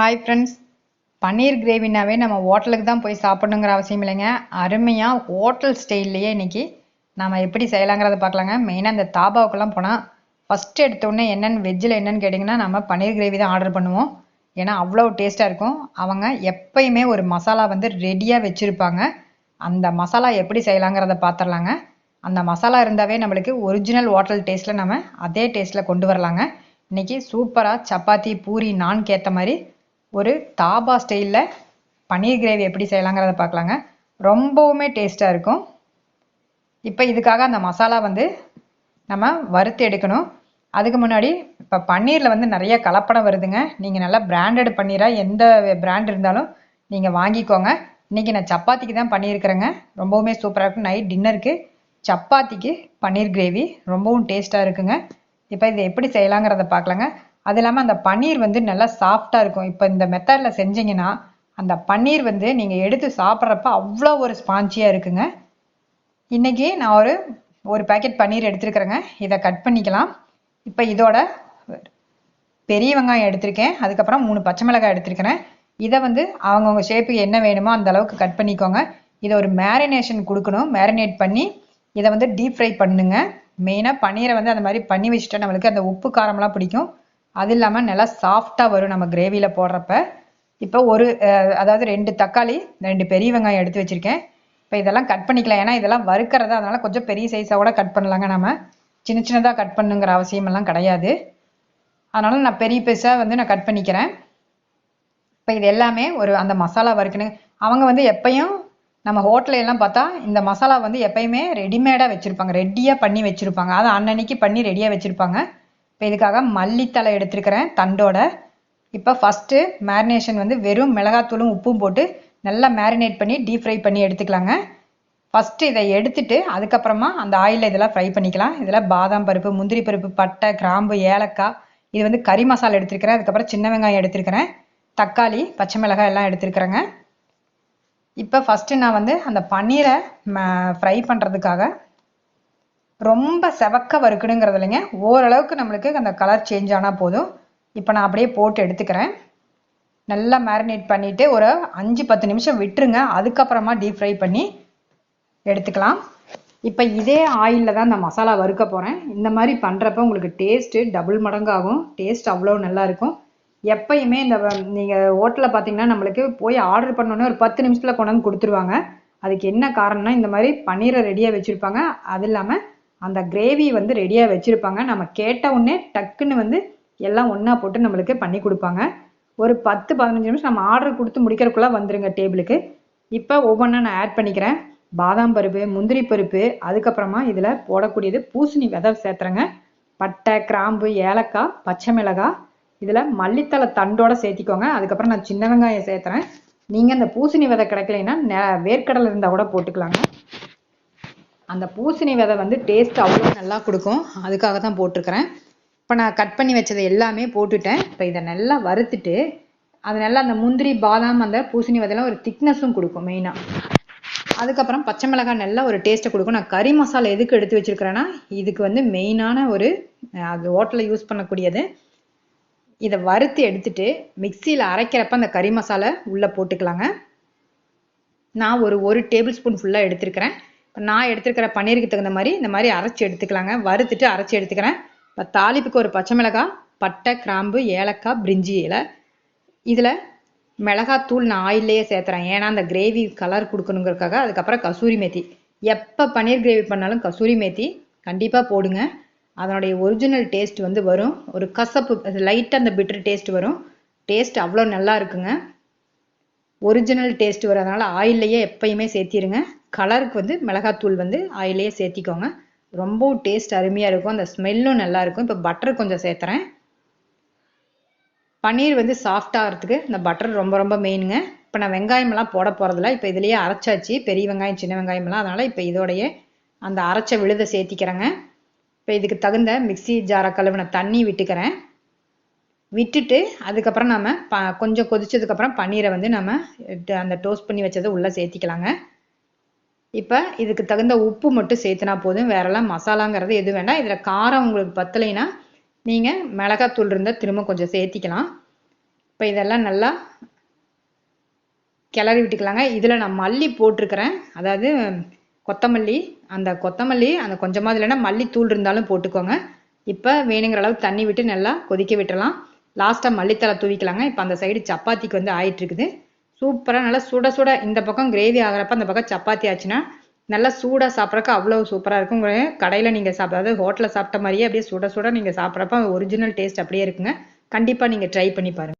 Hi friends பன்னீர் கிரேவினாவே நம்ம ஹோட்டலுக்கு தான் போய் சாப்பிடணுங்கிற அவசியம் இல்லைங்க. அருமையாக ஹோட்டல் ஸ்டைல்லையே இன்றைக்கி நம்ம எப்படி செய்யலாங்கிறத பார்க்கலாங்க. மெயினாக இந்த தாபாவுக்கெல்லாம் போனால் ஃபஸ்ட்டு எடுத்தோடனே என்னென்னு வெஜ்ஜில் என்னென்னு கேட்டிங்கன்னா நம்ம பன்னீர் கிரேவி தான் ஆர்டர் பண்ணுவோம். ஏன்னா அவ்வளோ டேஸ்ட்டாக இருக்கும். அவங்க எப்பயுமே ஒரு மசாலா வந்து ரெடியாக வச்சுருப்பாங்க. அந்த மசாலா எப்படி செய்யலாங்கிறத பார்த்துடலாங்க அந்த மசாலா இருந்தாவே நம்மளுக்கு ஒரிஜினல் ஹோட்டல் டேஸ்ட்டில் நம்ம அதே டேஸ்ட்டில் கொண்டு வரலாங்க. இன்னைக்கு சூப்பராக சப்பாத்தி பூரி நான்க்கு ஏற்ற மாதிரி ஒரு தாபா ஸ்டைலில் பன்னீர் கிரேவி எப்படி செய்யலாங்கிறத பார்க்கலாங்க. ரொம்பவுமே டேஸ்ட்டாக இருக்கும். இப்போ இதுக்காக அந்த மசாலா வந்து நம்ம வறுத்து எடுக்கணும். அதுக்கு முன்னாடி இப்போ பன்னீரில் வந்து நிறைய கலப்படம் வருதுங்க. நீங்கள் நல்லா பிராண்டட் பன்னீராக எந்த பிராண்ட் இருந்தாலும் நீங்கள் வாங்கிக்கோங்க. இன்றைக்கி நான் சப்பாத்திக்கு தான் பண்ணியிருக்கிறேங்க. ரொம்பவுமே சூப்பராக இருக்கும். நைட் டின்னருக்கு சப்பாத்திக்கு பன்னீர் கிரேவி ரொம்பவும் டேஸ்ட்டாக இருக்குங்க. இப்போ இதை எப்படி செய்யலாங்கிறத பார்க்கலாங்க. அது இல்லாமல் அந்த பன்னீர் வந்து நல்லா சாஃப்டாக இருக்கும். இப்போ இந்த மெத்தடில் செஞ்சீங்கன்னா அந்த பன்னீர் வந்து நீங்கள் எடுத்து சாப்பிட்றப்ப அவ்வளோ ஒரு ஸ்பாஞ்சியாக இருக்குங்க. இன்றைக்கி நான் ஒரு ஒரு பேக்கெட் பன்னீர் எடுத்துருக்குறேங்க. இதை கட் பண்ணிக்கலாம். இப்போ இதோட பெரிய வெங்காயம் எடுத்திருக்கேன். அதுக்கப்புறம் மூணு பச்சை மிளகாய் எடுத்திருக்கிறேன். இதை வந்து அவங்கவுங்க ஷேப்புக்கு என்ன வேணுமோ அந்த அளவுக்கு கட் பண்ணிக்கோங்க. இதை ஒரு மேரினேஷன் கொடுக்கணும். மேரினேட் பண்ணி இதை வந்து டீப் ஃப்ரை பண்ணுங்க. மெயினாக பன்னீரை வந்து அந்த மாதிரி பண்ணி வச்சுட்டா நம்மளுக்கு அந்த உப்பு காரம்லாம் பிடிக்கும். அது இல்லாமல் நல்லா சாஃப்டாக வரும் நம்ம கிரேவியில் போடுறப்ப. இப்போ ஒரு அதாவது ரெண்டு தக்காளி ரெண்டு பெரிய வெங்காயம் எடுத்து வச்சுருக்கேன். இப்போ இதெல்லாம் கட் பண்ணிக்கலாம். ஏன்னா இதெல்லாம் வறுக்கிறதா அதனால் கொஞ்சம் பெரிய சைஸாக கூட கட் பண்ணலாங்க நம்ம சின்ன சின்னதாக கட் பண்ணுங்கிற அவசியமெல்லாம் கிடையாது. அதனால் நான் பெரிய பெருசாக வந்து நான் கட் பண்ணிக்கிறேன். இப்போ இது எல்லாமே ஒரு அந்த மசாலா வறுக்கணும். அவங்க வந்து எப்பயும் நம்ம ஹோட்டலையெல்லாம் பார்த்தா இந்த மசாலா வந்து எப்பயுமே ரெடிமேடாக வச்சுருப்பாங்க. ரெடியாக பண்ணி வச்சுருப்பாங்க. அதை அன்னன்னைக்கு பண்ணி ரெடியாக வச்சுருப்பாங்க. இப்போ இதுக்காக மல்லித்தலை எடுத்திருக்கிறேன் தண்டோட. இப்போ ஃபஸ்ட்டு மேரினேஷன் வந்து வெறும் மிளகாத்தூளும் உப்பும் போட்டு நல்லா மேரினேட் பண்ணி டீப் ஃப்ரை பண்ணி எடுத்துக்கலாங்க. ஃபஸ்ட்டு இதை எடுத்துட்டு அதுக்கப்புறமா அந்த ஆயிலில் இதெல்லாம் ஃப்ரை பண்ணிக்கலாம். இதில் பாதாம் பருப்பு முந்திரி பருப்பு பட்டை கிராம்பு ஏலக்காய் இது வந்து கறி மசாலா எடுத்திருக்கிறேன். அதுக்கப்புறம் சின்ன வெங்காயம் எடுத்திருக்கிறேன். தக்காளி பச்சை மிளகாய் எல்லாம் எடுத்திருக்கிறேங்க. இப்போ ஃபஸ்ட்டு நான் வந்து அந்த பன்னீரை ஃப்ரை பண்ணுறதுக்காக ரொம்ப செவக்க வறுக்கணுங்கிறது இல்லைங்க ஓரளவுக்கு நம்மளுக்கு அந்த கலர் சேஞ்ச் ஆனால் போதும். இப்போ நான் அப்படியே போட்டு எடுத்துக்கிறேன். நல்லா மேரினேட் பண்ணிவிட்டு ஒரு அஞ்சு பத்து நிமிஷம் விட்டுருங்க. அதுக்கப்புறமா டீப் ஃப்ரை பண்ணி எடுத்துக்கலாம். இப்போ இதே ஆயிலில் தான் இந்த மசாலா வறுக்க போகிறேன் இந்த மாதிரி பண்ணுறப்ப உங்களுக்கு டேஸ்ட்டு டபுள் மடங்காகும். டேஸ்ட் அவ்வளோ நல்லாயிருக்கும் எப்பயுமே இந்த நீங்கள் ஹோட்டலில் பார்த்தீங்கன்னா நம்மளுக்கு போய் ஆர்டர் பண்ணோன்னே ஒரு பத்து நிமிஷத்தில் கொண்டு வந்து கொடுத்துருவாங்க. அதுக்கு என்ன காரணம்னா இந்த மாதிரி பன்னீரை ரெடியாக வச்சுருப்பாங்க. அது இல்லாமல் அந்த கிரேவி வந்து ரெடியாக வச்சுருப்பாங்க. நம்ம கேட்ட உடனே டக்குன்னு வந்து எல்லாம் ஒன்றா போட்டு நம்மளுக்கு பண்ணி கொடுப்பாங்க. ஒரு பத்து பதினஞ்சு நிமிஷம் நம்ம ஆர்டர் கொடுத்து முடிக்கிறதுக்குள்ளே வந்துருங்க டேபிளுக்கு இப்போ ஒவ்வொன்றா நான் ஆட் பண்ணிக்கிறேன். பாதாம் பருப்பு முந்திரி பருப்பு அதுக்கப்புறமா இதில் போடக்கூடியது பூசணி விதை சேர்த்துறேங்க. பட்டை கிராம்பு ஏலக்காய் பச்சை மிளகாய். இதில் மல்லித்தலை தண்டோட சேர்த்திக்கோங்க. அதுக்கப்புறம் நான் சின்ன வெங்காயம் சேர்த்துறேன். நீங்கள் இந்த பூசணி விதை கிடைக்கலைன்னா நெ- வேர்க்கடலை இருந்தால் கூட போட்டுக்கலாங்க. அந்த பூசணி விதை வந்து டேஸ்ட் அவ்வளோ நல்லா கொடுக்கும். அதுக்காக தான் போட்டிருக்கிறேன். இப்போ நான் கட் பண்ணி வச்சதை எல்லாமே போட்டுட்டேன். இப்போ இதை நல்லா வறுத்துட்டு அது நல்லா அந்த முந்திரி பாதாம் அந்த பூசணி விதைலாம் ஒரு திக்னஸும் கொடுக்கும் மெயினாக அதுக்கப்புறம் பச்சை மிளகாய் நல்லா ஒரு டேஸ்ட்டை கொடுக்கும். நான் கறி மசாலா எதுக்கு எடுத்து வச்சுருக்கிறேன்னா இதுக்கு வந்து மெயினான ஒரு அது ஹோட்டலில் யூஸ் பண்ணக்கூடியது. இதை வறுத்து எடுத்துட்டு மிக்சியில் அரைக்கிறப்ப அந்த கறி மசாலா உள்ளே போட்டுக்கலாங்க. நான் ஒரு ஒரு டேபிள் ஸ்பூன் ஃபுல்லாக எடுத்திருக்கிறேன். நான் எடுத்துருக்கிற பன்னீருக்கு தகுந்த மாதிரி இந்த மாதிரி அரைச்சி எடுத்துக்கலாங்க. வறுத்துட்டு அரைச்சி எடுத்துக்கிறேன். இப்போ தாளிப்புக்கு ஒரு பச்சை மிளகாய் பட்டை கிராம்பு ஏலக்காய் பிரிஞ்சி இலை. இதில் மிளகாத்தூள் நான் ஆயிலேயே சேர்த்துறேன். ஏன்னா அந்த கிரேவி கலர் கொடுக்கணுங்கிறதுக்காக அதுக்கப்புறம் கசூரி மேத்தி. எப்போ பன்னீர் கிரேவி பண்ணாலும் கசூரி மேத்தி கண்டிப்பாக போடுங்க. அதனுடைய ஒரிஜினல் டேஸ்ட் வந்து வரும். ஒரு கசப்பு லைட்டாக அந்த பிட்டர் டேஸ்ட் வரும். டேஸ்ட் அவ்வளோ நல்லா இருக்குங்க. ஒரிஜினல் டேஸ்ட் அதனால் ஆயில்லையே எப்பயுமே சேர்த்திருங்க. கலருக்கு வந்து மிளகாத்தூள் வந்து ஆயிலையே சேர்த்திக்கோங்க. ரொம்பவும் டேஸ்ட் அருமையாக இருக்கும். அந்த ஸ்மெல்லும் நல்லாயிருக்கும் இப்போ பட்டர் கொஞ்சம் சேர்த்துறேன். பன்னீர் வந்து சாஃப்டாகிறதுக்கு இந்த பட்டர் ரொம்ப ரொம்ப மெயினுங்க இப்போ நான் வெங்காயமெல்லாம் போட போகிறதில்ல இப்போ இதுலேயே அரைச்சாச்சு. பெரிய வெங்காயம் சின்ன வெங்காயமெல்லாம். அதனால் இப்போ இதோடைய அந்த அரைச்ச விழுதை சேர்த்திக்கிறேங்க. இப்போ இதுக்கு தகுந்த மிக்ஸி ஜாரை கழுவின தண்ணி விட்டுக்கிறேன். விட்டுட்டு அதுக்கப்புறம் நம்ம ப கொஞ்சம் கொதிச்சதுக்கப்புறம் பன்னீரை வந்து நம்ம ட- அந்த டோஸ்ட் பண்ணி வச்சதை உள்ளே சேர்த்திக்கலாங்க. இப்போ இதுக்கு தகுந்த உப்பு மட்டும் சேர்த்துனா போதும். வேறெல்லாம் மசாலாங்கிறது எதுவும் வேண்டாம். இதில் காரம் உங்களுக்கு பத்தலைன்னா நீங்கள் மிளகாத்தூள் இருந்தால் திரும்ப கொஞ்சம் சேர்த்திக்கலாம். இப்போ இதெல்லாம் நல்லா கிளறி விட்டுக்கலாங்க. இதில் நான் மல்லி போட்டிருக்கிறேன். அதாவது கொத்தமல்லி அந்த கொத்தமல்லி அந்த கொஞ்சமாக இல்லைன்னா மல்லித்தூள் இருந்தாலும் போட்டுக்கோங்க. இப்போ வேணுங்கிற அளவு தண்ணி விட்டு நல்லா கொதிக்க விட்டுறலாம். லாஸ்ட்டாக மல்லித்தலை தூவிக்கலாங்க. இப்போ அந்த சைடு சப்பாத்திக்கு வந்து ஆயிட்டு இருக்குது சூப்பராக நல்லா சுட சுட இந்த பக்கம் கிரேவி ஆகிறப்ப அந்த பக்கம் சப்பாத்தி ஆச்சுன்னா நல்லா சூடாக சாப்பிட்றக்கு அவ்வளோ சூப்பராக இருக்கும். கடையில் நீங்கள் சாப்பிட்றது ஹோட்டலில் சாப்பிட்ட மாதிரியே அப்படியே சுட சுட நீங்கள் சாப்பிட்றப்ப ஒரிஜினல் டேஸ்ட் அப்படியே இருக்குங்க. கண்டிப்பாக நீங்கள் ட்ரை பண்ணி பாருங்கள்